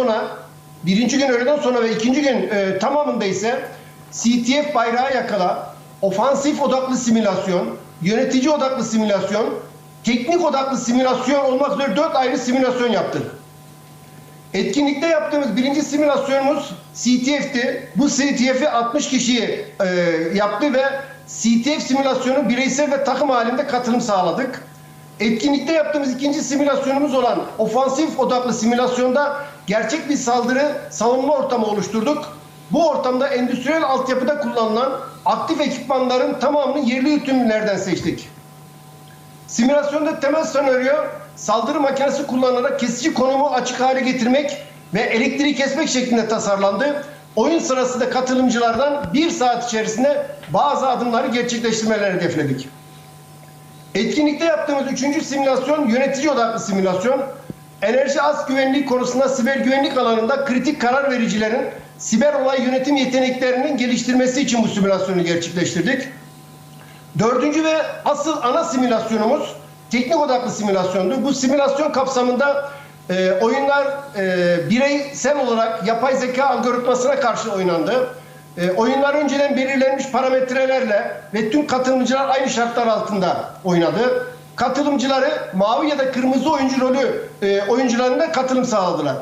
sonra birinci gün öğleden sonra ve ikinci gün e, tamamında ise CTF bayrağı yakala, ofansif odaklı simülasyon, yönetici odaklı simülasyon, teknik odaklı simülasyon olmak üzere dört ayrı simülasyon yaptık. Etkinlikte yaptığımız birinci simülasyonumuz CTF'ti. Bu CTF'i 60 kişi e, yaptı ve CTF simülasyonu bireysel ve takım halinde katılım sağladık. Etkinlikte yaptığımız ikinci simülasyonumuz olan ofansif odaklı simülasyonda gerçek bir saldırı savunma ortamı oluşturduk. Bu ortamda endüstriyel altyapıda kullanılan aktif ekipmanların tamamını yerli üretimlerden seçtik. Simülasyonda temel senaryo saldırı makinesi kullanılarak kesici konumu açık hale getirmek ve elektriği kesmek şeklinde tasarlandı. Oyun sırasında katılımcılardan bir saat içerisinde bazı adımları gerçekleştirmelerini hedefledik. Etkinlikte yaptığımız üçüncü simülasyon yönetici odaklı simülasyon. Enerji az güvenliği konusunda siber güvenlik alanında kritik karar vericilerin siber olay yönetim yeteneklerinin geliştirmesi için bu simülasyonu gerçekleştirdik. Dördüncü ve asıl ana simülasyonumuz teknik odaklı simülasyondu. Bu simülasyon kapsamında e, oyunlar e, bireysel olarak yapay zeka algoritmasına karşı oynandı. E, oyunlar önceden belirlenmiş parametrelerle ve tüm katılımcılar aynı şartlar altında oynadı. Katılımcıları mavi ya da kırmızı oyuncu rolü e, oyuncularına katılım sağladılar.